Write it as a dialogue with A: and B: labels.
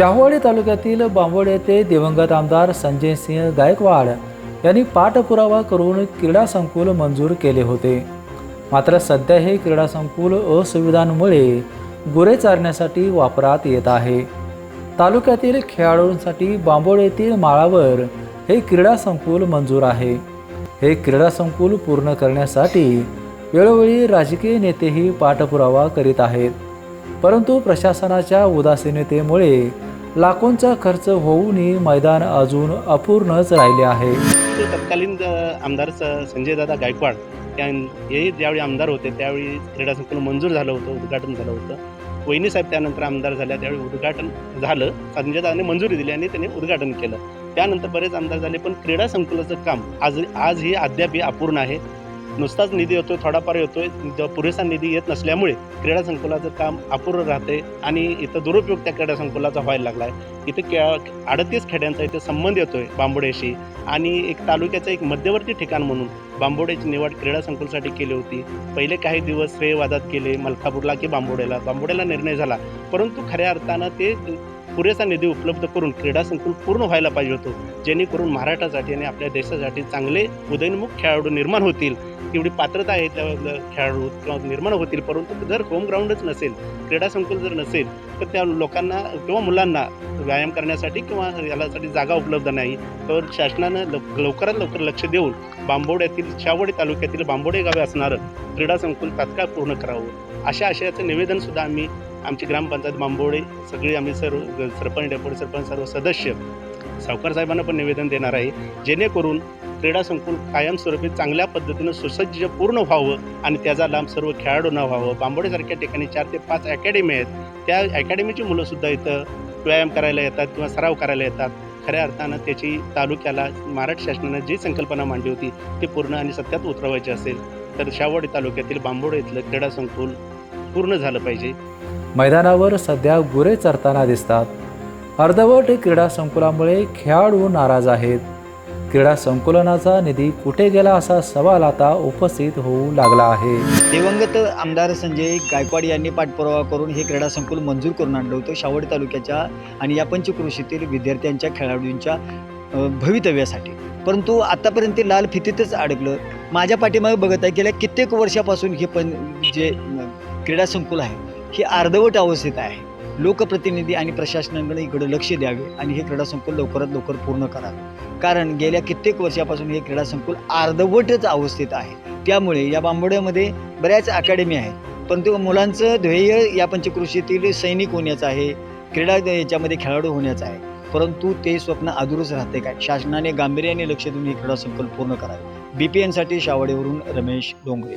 A: शाहूवाडी तालुक्यातील बांबोड येथे दिवंगत आमदार संजय सिंह गायकवाड यांनी पाठपुरावा करून क्रीडा संकुल मंजूर केले होते. मात्र सध्या हे क्रीडा संकुल असुविधांमुळे गुरे चारण्यासाठी वापरात येत आहे. तालुक्यातील खेळाडूंसाठी बांबोड येथील माळावर हे क्रीडा संकुल मंजूर आहे. हे क्रीडा संकुल पूर्ण करण्यासाठी वेळोवेळी राजकीय नेतेही पाठपुरावा करीत आहेत. परंतु प्रशासनाच्या उदासीनतेमुळे लाखोंचा खर्च होऊनही मैदान अजून अपूर्णच राहिले आहे.
B: तत्कालीन आमदार स- संजयदादा गायकवाड या हे ज्यावेळी आमदार होते त्यावेळी क्रीडा संकुल मंजूर झालं होतं उद्घाटन झालं होतं. वहिनी साहेब त्यानंतर आमदार झाल्या त्यावेळी उद्घाटन झालं. संजयदादाने मंजुरी दिली आणि त्यांनी उद्घाटन केलं. त्यानंतर बरेच आमदार झाले पण क्रीडा संकुलाचं काम आज आज ही अपूर्ण आहे. नुसताच निधी येतोय थोडाफार येतोय पुरेसा निधी येत नसल्यामुळे क्रीडा संकुलाचं काम अपुरं राहते आणि इथं दुरुपयोग त्या क्रीडा संकुलाचा व्हायला लागला आहे इथं के अडतीस खेड्यांचा इथे संबंध येतोय बांबोड्याशी आणि एक तालुक्याचं एक मध्यवर्ती ठिकाण म्हणून बांबोड्याची निवड क्रीडा संकुलसाठी केली होती. पहिले काही दिवस श्रेयवादात केले मलकापूरला की बांबोड्याला. बांबोड्याला निर्णय झाला. परंतु खऱ्या अर्थानं ते पुरेसा निधी उपलब्ध करून क्रीडा संकुल पूर्ण व्हायला पाहिजे होतं. जेणेकरून महाराष्ट्रासाठी आणि आपल्या देशासाठी चांगले उदयनमुख खेळाडू निर्माण होतील. तेवढी पात्रता आहे त्या खेळाडू किंवा निर्माण होतील परंतु जर होम ग्राउंडच नसेल क्रीडा संकुल जर नसेल तर त्या लोकांना किंवा मुलांना व्यायाम करण्यासाठी किंवा यासाठी जागा उपलब्ध नाही. तर शासनानं लव लवकरात लवकर लक्ष देऊन बांबोड्यातील शावडी तालुक्यातील बांबोडे गावे असणारं क्रीडा संकुल तात्काळ पूर्ण करावं. अशा आशयाचं निवेदनसुद्धा आम्ही आमची ग्रामपंचायत बांबोडे सगळी आम्ही सर्व सरपंच डेप्युटी सरपंच सर्व सदस्य सावकार साहेबांना पण निवेदन देणार आहे जेणेकरून क्रीडा संकुल कायमस्वरूपी चांगल्या पद्धतीनं सुसज्ज पूर्ण व्हावं आणि त्याचा लाभ सर्व खेळाडूंना व्हावं. बांबोडेसारख्या ठिकाणी चार ते पाच अकॅडमी आहेत. त्या अकॅडमीची मुलंसुद्धा इथं व्यायाम करायला येतात किंवा सराव करायला येतात. खऱ्या अर्थानं त्याची तालुक्याला महाराष्ट्र शासनानं जी संकल्पना मांडली होती ती पूर्ण आणि सत्यात उतरवायची असेल तर शावडी तालुक्यातील बांबोडे इथलं क्रीडा संकुल पूर्ण झालं पाहिजे.
A: मैदानावर सध्या गुरे चरताना दिसतात. अर्धवट क्रीडा संकुलामुळे खेळाडू नाराज आहेत. क्रीडा संकुलनाचा निधी कुठे गेला असा सवाल आता उपस्थित होऊ लागला आहे.
C: दिवंगत आमदार संजय गायकवाड यांनी पाठपुरावा करून हे क्रीडा संकुल मंजूर करून आणलं होतं. शावड तालुक्याच्या आणि या पंचकृषीतील विद्यार्थ्यांच्या खेळाडूंच्या भवितव्यासाठी. परंतु आतापर्यंत ते लाल फितीतच अडकलं. माझ्या पाठीमागे बघत आहे गेल्या कित्येक वर्षापासून हे पण जे क्रीडा संकुल आहे हे अर्धवट अवस्थेत आहे. लोकप्रतिनिधी आणि प्रशासनाकडे इकडे लक्ष द्यावे आणि हे क्रीडा संकुल लवकरात लवकर पूर्ण करावे. कारण गेल्या कित्येक वर्षापासून हे क्रीडा संकुल अर्धवटच अवस्थेत आहे. त्यामुळे या बांबोड्यामध्ये बऱ्याच अकॅडमी आहेत. परंतु मुलांचं ध्येय या पंचकृषीतील सैनिक होण्याचं आहे. क्रीडा याच्यामध्ये खेळाडू होण्याचं आहे. परंतु ते स्वप्न अधुरच राहते काय? शासनाने गांभीर्याने लक्ष देऊन हे क्रीडा संकुल पूर्ण करावे. बी पी एनसाठी शावडेवरून रमेश डोंगरे.